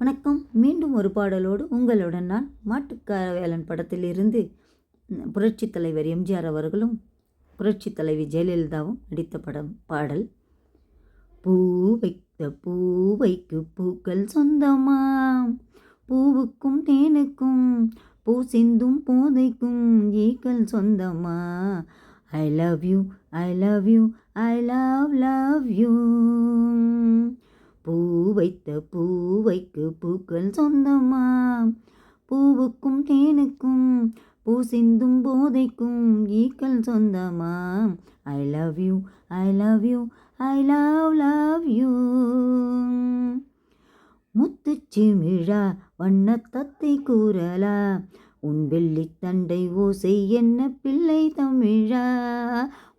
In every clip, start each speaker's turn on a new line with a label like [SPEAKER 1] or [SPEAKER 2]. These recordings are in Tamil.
[SPEAKER 1] வணக்கம். மீண்டும் ஒரு பாடலோடு உங்களுடன் நான் மாட்டுக்கார வேலன் படத்திலிருந்து ம், புரட்சித் தலைவர் எம்ஜிஆர் அவர்களும் புரட்சி தலைவி ஜெயலலிதாவும் நடித்த படம் பாடல் பூ வைத்த பூவைக்கு பூக்கள் சொந்தமாம். பூவுக்கும் தேனுக்கும் பூ சிந்தும் போதைக்கும் ஈக்கள் சொந்தமா? I love you I love you I love love you பூ வைத்த பூவைக்கு பூக்கள் சொந்தமா? பூவுக்கும் தேனுக்கும் பூ சிந்தும் போதைக்கும் ஈக்கள் சொந்தமா? I love you I love you I love love you முத்துச்சிமிழா வண்ண தத்தை கூறலா? உன் வெள்ளித் தண்டை ஓசை என்ன பிள்ளை தமிழா?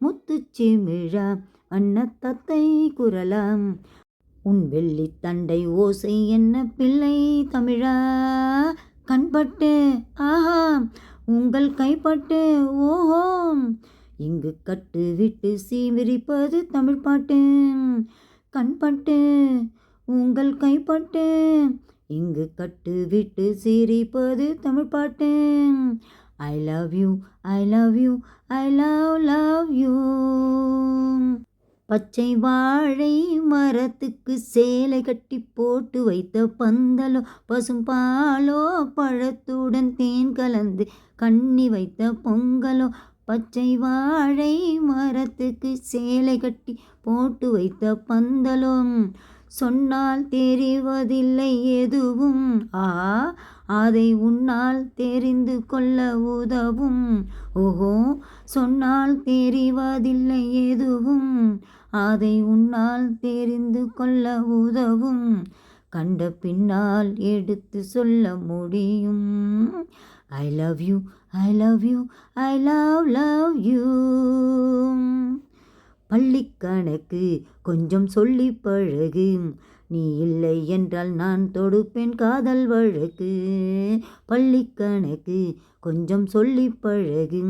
[SPEAKER 1] முத்துச்சிமிழா வண்ணத்தத்தை குரலாம் உன் வெள்ளித்தண்டை ஓசை என்ன பிள்ளை தமிழா? கண்பட்டு ஆஹா உங்கள் கைப்பட்டு ஓஹோம் இங்கு கட்டு விட்டு சீவிரிப்பது தமிழ் பாட்டு. கண்பட்டு உங்கள் கைப்பட்டு. இங்கு கட்டு விட்டு சீரிப்பது தமிழ் பாட்டு. I love you I love you I love love you பச்சை வாழை மரத்துக்கு சேலை கட்டி போட்டு வைத்த பந்தலோ பசும்பாலோ பழத்துடன் தேன் கலந்து கண்ணி வைத்த பொங்கலோ பச்சை வாழை மரத்துக்கு சேலை கட்டி போட்டு வைத்த பந்தலோ. சொன்னால் தெரிவதில்லை எதுவும். ஆ அதை உன்னால் தெரிந்து கொள்ள உதவும். ஓஹோ சொன்னால் தெரிவதில்லை எதுவும். அதை உன்னால் தெரிந்து கொள்ள உதவும். கண்ட பின்னால் எடுத்து சொல்ல முடியும். I love you I love you I love love you பள்ளிக்கணக்கு கொஞ்சம் சொல்லி பழகு. நீ இல்லை என்றால் நான் தொடுப்பேன் காதல் வழக்கு. பள்ளிக்கணக்கு கொஞ்சம் சொல்லி பழகு.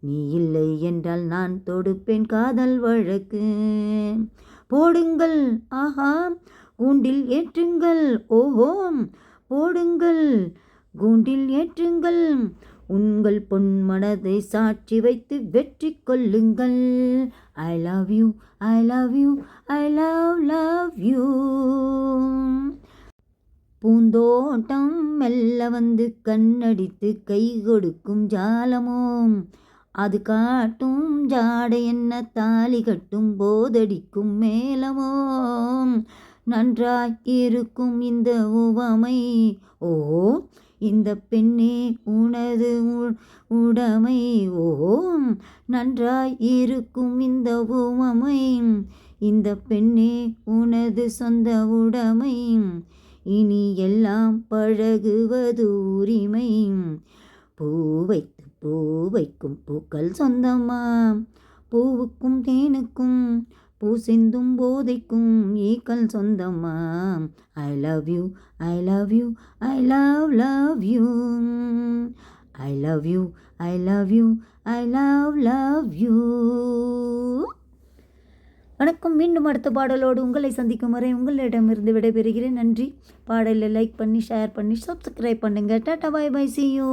[SPEAKER 1] நீ இல்லை என்றால் நான் தொடுப்பேன் காதல் வழக்கு. போடுங்கள் ஆஹா கூண்டில் ஏற்றுங்கள் ஓஹோ போடுங்கள் கூண்டில் ஏற்றுங்கள். உங்கள் பொன் மனதை சாட்சி வைத்து வெற்றி கொள்ளுங்கள். I love you I love you I love love you பூந்தோட்டம் மெல்ல வந்து கண்ணடித்து கை கொடுக்கும் ஜாலமோ அது காட்டும் ஜாடை என்ன தாலி கட்டும் போதடிக்கும் மேலமோ நன்றாய் இருக்கும் இந்த உவமை. ஓ இந்த பெண்ணே உனது உடமை உடைமை ஓ நன்றாய் இருக்கும் இந்த உவமை. இந்த பெண்ணே உனது சொந்த உடைமை. இனி எல்லாம் பழகுவது உரிமை. பூ வைத்து பூ வைக்கும் பூக்கள் சொந்தமா? பூவுக்கும் தேனுக்கும் பூ சிந்தும் போதைக்கும் ஈக்கல் சொந்தமா? I love you I love you I love love you I love you I love you I love love you வணக்கம். மீண்டும் அடுத்த பாடலோடு உங்களை சந்திக்கும் வரை உங்களிடமிருந்து விடைபெறுகிறேன். நன்றி. பாடலை லைக் பண்ணி ஷேர் பண்ணி சப்ஸ்கிரைப் பண்ணுங்கள் tata bye bye see you